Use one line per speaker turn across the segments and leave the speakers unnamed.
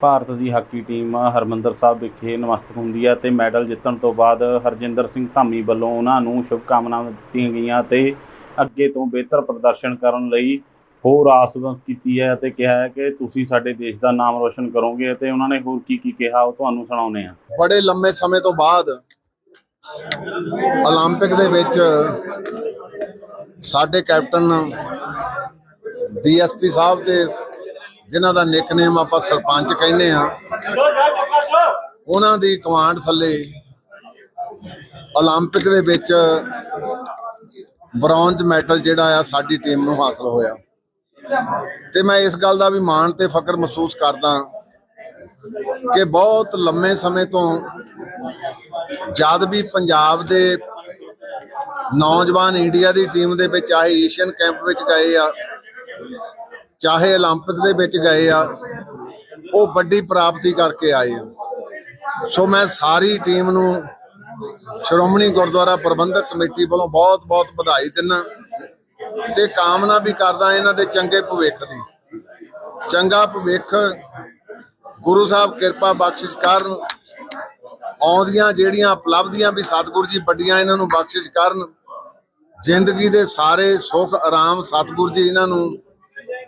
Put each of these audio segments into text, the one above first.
ਭਾਰਤ ਦੀ hockey team Harmandar Sahib ਵਿਖੇ ਨਮਸਤਕ ਹੁੰਦੀ ਹੈ ਤੇ ਮੈਡਲ ਜਿੱਤਣ ਤੋਂ ਬਾਅਦ ਹਰਜਿੰਦਰ ਸਿੰਘ ਧਾਮੀ ਵੱਲੋਂ ਉਹਨਾਂ ਨੂੰ ਸ਼ੁਭਕਾਮਨਾਵਾਂ ਦਿੱਤੀਆਂ ਗਈਆਂ ਤੇ ਅੱਗੇ ਤੋਂ ਬਿਹਤਰ ਪ੍ਰਦਰਸ਼ਨ ਕਰਨ ਲਈ ਹੋਰ ਆਸ ਕੀਤੀ ਹੈ ਤੇ ਕਿਹਾ ਹੈ ਕਿ ਤੁਸੀਂ ਸਾਡੇ ਦੇਸ਼ ਦਾ ਨਾਮ ਰੋਸ਼ਨ ਕਰੋਗੇ ਤੇ ਉਹਨਾਂ ਨੇ ਹੋਰ ਕੀ ਕੀ ਕਿਹਾ ਉਹ ਤੁਹਾਨੂੰ ਸੁਣਾਉਂਦੇ ਆ
ਬੜੇ ਲੰਮੇ ਸਮੇਂ ਤੋਂ ਬਾਅਦ 올림픽 ਦੇ ਵਿੱਚ ਸਾਡੇ ਕੈਪਟਨ ਡੀਐਸਪੀ ਸਾਹਿਬ ਦੇ ਜਿਨ੍ਹਾਂ ਦਾ ਨਿਕਨੇਮ ਆਪਾਂ ਸਰਪੰਚ ਕਹਿੰਦੇ ਆ ਉਹਨਾਂ ਦੀ ਕਮਾਂਡ ਥੱਲੇ 올림픽 ਦੇ ਵਿੱਚ ਬ੍ਰੌਂਜ਼ ਮੈਡਲ ਜਿਹੜਾ ਆ ਸਾਡੀ ਟੀਮ ਨੂੰ ਹਾਸਲ ਹੋਇਆ ਤੇ ਮੈਂ ਇਸ ਗੱਲ ਦਾ ਵੀ ਮਾਣ ਤੇ ਫਖਰ ਮਹਿਸੂਸ ਕਰਦਾ ਕਿ ਬਹੁਤ ਲੰਮੇ ਸਮੇਂ ਤੋਂ ਜਦ ਵੀ ਪੰਜਾਬ ਦੇ ਨੌਜਵਾਨ ਇੰਡੀਆ ਦੀ ਟੀਮ ਦੇ ਵਿੱਚ ਆਏ ਏਸ਼ੀਅਨ ਕੈਂਪ ਵਿੱਚ ਗਏ ਆ ਚਾਹੇ 올림픽 ਦੇ ਵਿੱਚ ਗਏ ਆ ਉਹ ਵੱਡੀ ਪ੍ਰਾਪਤੀ ਕਰਕੇ ਆਏ ਆ ਸੋ ਮੈਂ ਸਾਰੀ ਟੀਮ ਨੂੰ ਸ਼੍ਰੋਮਣੀ ਗੁਰਦੁਆਰਾ ਪ੍ਰਬੰਧਕ ਕਮੇਟੀ ਵੱਲੋਂ ਬਹੁਤ-ਬਹੁਤ ਵਧਾਈ ਦਿੰਦਾ ਤੇ ਕਾਮਨਾ ਵੀ ਕਰਦਾ ਇਹਨਾਂ ਦੇ ਚੰਗੇ ਭਵਿੱਖ ਦੀ ਚੰਗਾ ਭਵਿੱਖ ਗੁਰੂ ਸਾਹਿਬ ਕਿਰਪਾ ਬਖਸ਼ਿਸ਼ ਕਰਨ ਆਉਂਦੀਆਂ ਜਿਹੜੀਆਂ ਉਪਲਬਧੀਆਂ ਵੀ ਸਤਿਗੁਰੂ ਜੀ ਵੱਡੀਆਂ ਇਹਨਾਂ ਨੂੰ ਬਖਸ਼ਿਸ਼ ਕਰਨ ਜ਼ਿੰਦਗੀ ਦੇ ਸਾਰੇ ਸੁੱਖ ਆਰਾਮ ਸਤਿਗੁਰੂ ਜੀ ਇਹਨਾਂ ਨੂੰ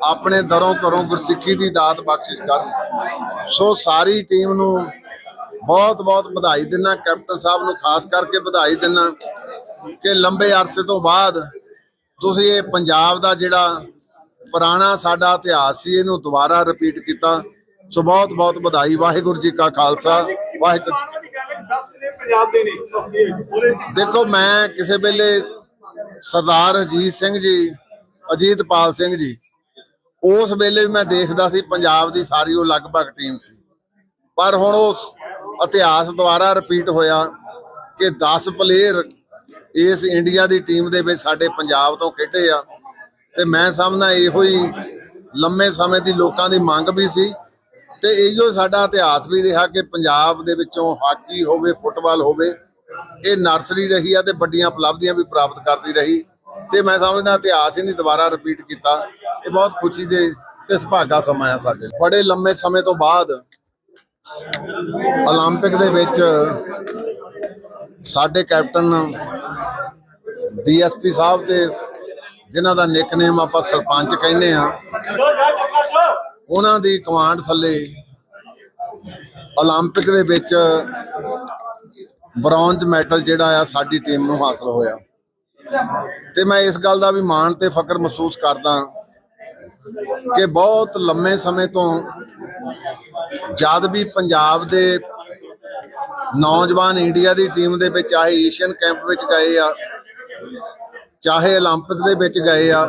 ਆਪਣੇ ਦਰੋਂ ਘਰੋਂ ਗੁਰਸਿੱਖੀ ਦੀ ਦਾਤ ਬਖਸ਼ਿਸ਼ ਕਰਨ। ਸੋ ਸਾਰੀ ਟੀਮ ਨੂੰ ਬਹੁਤ ਬਹੁਤ ਵਧਾਈ ਦਿੰਨਾ, ਕੈਪਟਨ ਸਾਹਿਬ ਨੂੰ ਖਾਸ ਕਰਕੇ ਵਧਾਈ ਦਿੰਨਾ ਕਿ ਲੰਬੇ ਅਰਸੇ ਤੋਂ ਬਾਅਦ ਤੁਸੀਂ ਇਹ ਪੰਜਾਬ ਦਾ ਜਿਹੜਾ ਪੁਰਾਣਾ ਸਾਡਾ ਇਤਿਹਾਸ ਸੀ, ਇਹਨੂੰ ਦੁਬਾਰਾ ਰਿਪੀਟ ਕੀਤਾ। ਸੋ ਬਹੁਤ ਬਹੁਤ ਵਧਾਈ। ਵਾਹਿਗੁਰੂ ਜੀ ਕਾ ਖਾਲਸਾ। ਵਾਹਿਗੁਰੂ ਜੀ ਦੇਖੋ, ਮੈਂ ਕਿਸੇ ਵੇਲੇ ਸਰਦਾਰ ਅਜੀਤ ਸਿੰਘ ਜੀ, ਅਜੀਤਪਾਲ ਸਿੰਘ ਜੀ ਉਸ ਵੇਲੇ ਵੀ ਮੈਂ ਦੇਖਦਾ ਸੀ ਪੰਜਾਬ ਦੀ ਸਾਰੀ ਉਹ ਲਗਭਗ ਟੀਮ ਸੀ। ਪਰ ਹੁਣ ਉਹ ਇਤਿਹਾਸ ਦੁਬਾਰਾ ਰਿਪੀਟ ਹੋਇਆ ਕਿ 10 ਪਲੇਅਰ ਇਸ ਇੰਡੀਆ ਦੀ ਟੀਮ ਦੇ ਵਿੱਚ ਸਾਡੇ ਪੰਜਾਬ ਤੋਂ ਖੇਡੇ ਆ। ਤੇ ਮੈਂ ਸਮਝਦਾ ਇਹੋ ਹੀ ਲੰਮੇ ਸਮੇਂ ਦੀ ਲੋਕਾਂ ਦੀ ਮੰਗ ਵੀ ਸੀ। ਤੇ ਇਹੋ ਸਾਡਾ ਇਤਿਹਾਸ ਵੀ ਰਿਹਾ ਕਿ ਪੰਜਾਬ ਦੇ ਵਿੱਚੋਂ ਹਾਕੀ ਹੋਵੇ, ਫੁੱਟਬਾਲ ਹੋਵੇ, ਇਹ ਨਰਸਰੀ ਰਹੀ ਆ ਤੇ ਵੱਡੀਆਂ ਉਪਲਬਧੀਆਂ ਵੀ ਪ੍ਰਾਪਤ ਕਰਦੀ ਰਹੀ। ਤੇ ਮੈਂ ਸਮਝਦਾ ਇਤਿਹਾਸ ਹੀ ਨਹੀਂ ਦੁਬਾਰਾ ਰਿਪੀਟ ਕੀਤਾ। ਇਹ ਬਹੁਤ ਖੁਸ਼ੀ ਦੇ ਤੇ ਸੁਭਾਗਾ ਸਮਾਂ ਆ ਸਾਡੇ ਲਈ। ਬੜੇ ਲੰਮੇ ਸਮੇਂ ਤੋਂ ਬਾਅਦ 올림픽 ਦੇ ਵਿੱਚ ਸਾਡੇ ਕੈਪਟਨ ਡੀਐਸਪੀ ਸਾਹਿਬ ਦੇ ਜਿਨ੍ਹਾਂ ਦਾ ਨਿਕਨੇਮ ਆਪਾਂ ਸਰਪੰਚ ਕਹਿੰਦੇ ਆ ਉਹਨਾਂ ਦੀ ਕਮਾਂਡ ਥੱਲੇ 올림픽 ਦੇ ਵਿੱਚ ਬ੍ਰੌਂਜ਼ ਮੈਡਲ ਜਿਹੜਾ ਆ ਸਾਡੀ ਟੀਮ ਨੂੰ ਹਾਸਲ ਹੋਇਆ ਤੇ ਮੈਂ ਇਸ ਗੱਲ ਦਾ ਵੀ ਮਾਣ ਤੇ ਫਖਰ ਮਹਿਸੂਸ ਕਰਦਾ ਕਿ ਬਹੁਤ ਲੰਮੇ ਸਮੇਂ ਤੋਂ ਜਦ ਵੀ ਪੰਜਾਬ ਦੇ ਨੌਜਵਾਨ ਇੰਡੀਆ ਦੀ ਟੀਮ ਦੇ ਵਿੱਚ ਆਏ ਏਸ਼ੀਅਨ ਕੈਂਪ ਵਿੱਚ ਗਏ ਆ ਚਾਹੇ 올림픽 ਦੇ ਵਿੱਚ ਗਏ ਆ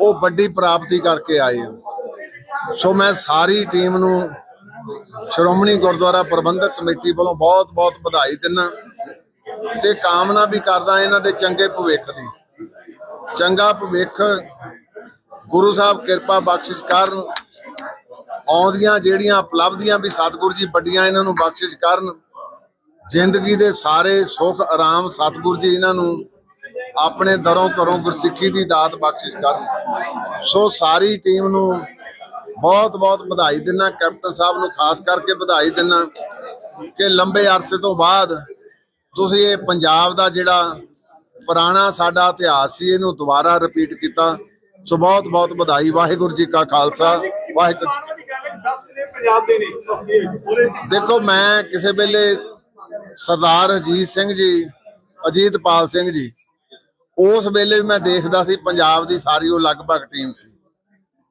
ਉਹ ਵੱਡੀ ਪ੍ਰਾਪਤੀ ਕਰਕੇ ਆਏ ਆ ਸੋ ਮੈਂ ਸਾਰੀ ਟੀਮ ਨੂੰ ਸ਼੍ਰੋਮਣੀ ਗੁਰਦੁਆਰਾ ਪ੍ਰਬੰਧਕ ਕਮੇਟੀ ਵੱਲੋਂ ਬਹੁਤ-ਬਹੁਤ ਵਧਾਈ ਦਿੰਦਾ ਤੇ ਕਾਮਨਾ ਵੀ ਕਰਦਾ ਇਹਨਾਂ ਦੇ ਚੰਗੇ ਭਵਿੱਖ ਦੀ ਚੰਗਾ ਭਵਿੱਖ ਗੁਰੂ ਸਾਹਿਬ ਕਿਰਪਾ ਬਖਸ਼ਿਸ਼ ਕਰਨ। ਆਉਂਦੀਆਂ ਜਿਹੜੀਆਂ ਉਪਲਬਧੀਆਂ ਵੀ ਸਤਿਗੁਰੂ ਜੀ ਵੱਡੀਆਂ ਇਹਨਾਂ ਨੂੰ ਬਖਸ਼ਿਸ਼ ਕਰਨ। ਜ਼ਿੰਦਗੀ ਦੇ ਸਾਰੇ ਸੁੱਖ, ਆਰਾਮ ਸਤਿਗੁਰੂ ਜੀ ਇਹਨਾਂ ਨੂੰ ਆਪਣੇ ਦਰੋਂ ਘਰੋਂ ਗੁਰਸਿੱਖੀ ਦੀ ਦਾਤ ਬਖਸ਼ਿਸ਼ ਕਰਨ। ਸੋ ਸਾਰੀ ਟੀਮ ਨੂੰ ਬਹੁਤ ਬਹੁਤ ਵਧਾਈ ਦਿੰਨਾ, ਕੈਪਟਨ ਸਾਹਿਬ ਨੂੰ ਖਾਸ ਕਰਕੇ ਵਧਾਈ ਦਿੰਨਾ ਕਿ ਲੰਬੇ ਅਰਸੇ ਤੋਂ ਬਾਅਦ ਤੁਸੀਂ ਇਹ ਪੰਜਾਬ ਦਾ ਜਿਹੜਾ ਪੁਰਾਣਾ ਸਾਡਾ ਇਤਿਹਾਸ ਸੀ, ਇਹਨੂੰ ਦੁਬਾਰਾ ਰਿਪੀਟ ਕੀਤਾ। ਸੋ ਬਹੁਤ ਬਹੁਤ ਵਧਾਈ ਵਾਹਿਗੁਰੂ ਜੀ ਕਾ ਖਾਲਸਾ ਵਾਹਿਗੁਰੂ ਜੀ
ਦੀ ਗੱਲ ਹੈ 10 ਨੇ ਪੰਜਾਬ ਦੇ ਨੇ। ਉਹਦੇ ਚ
ਦੇਖੋ ਮੈਂ ਕਿਸੇ ਵੇਲੇ ਸਰਦਾਰ ਅਜੀਤ ਸਿੰਘ ਜੀ ਅਜੀਤਪਾਲ ਸਿੰਘ ਜੀ ਉਸ ਵੇਲੇ ਵੀ ਮੈਂ ਦੇਖਦਾ ਸੀ ਪੰਜਾਬ ਦੀ ਸਾਰੀ ਉਹ ਲਗਭਗ ਟੀਮ ਸੀ।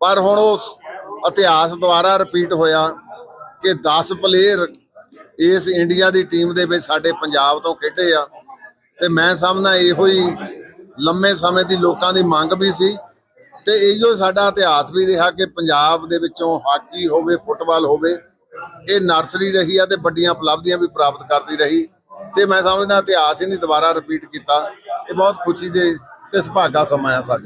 ਪਰ ਹੁਣ ਉਹ ਇਤਿਹਾਸ ਦੁਬਾਰਾ ਰਿਪੀਟ ਹੋਇਆ ਕਿ 10 ਪਲੇਅਰ ਇਸ ਇੰਡੀਆ ਦੀ ਟੀਮ ਦੇ ਵਿੱਚ ਸਾਡੇ ਪੰਜਾਬ ਤੋਂ ਖੇਡੇ ਆ। ਤੇ ਮੈਂ ਸਮਝਦਾ ਇਹੋ ਹੀ ਲੰਮੇ ਸਮੇਂ ਦੀ ਲੋਕਾਂ ਦੀ ਮੰਗ ਵੀ ਸੀ ਤੇ ਇਹੋ ਸਾਡਾ ਇਤਿਹਾਸ ਵੀ ਰਿਹਾ ਕਿ ਪੰਜਾਬ ਦੇ ਵਿੱਚੋਂ ਹਾਕੀ ਹੋਵੇ, ਫੁੱਟਬਾਲ ਹੋਵੇ, ਇਹ ਨਰਸਰੀ ਰਹੀ ਆ ਤੇ ਵੱਡੀਆਂ ਉਪਲਬਧੀਆਂ ਵੀ ਪ੍ਰਾਪਤ ਕਰਦੀ ਰਹੀ। ਤੇ ਮੈਂ ਸਮਝਦਾ ਇਤਿਹਾਸ ਹੀ ਨਹੀਂ ਦੁਬਾਰਾ ਰਿਪੀਟ ਕੀਤਾ। ਇਹ ਬਹੁਤ ਖੁਸ਼ੀ ਦੇ, ਤੇ ਸੁਭਾਗਾ ਸਮਾਂ ਆ ਸਾਡੇ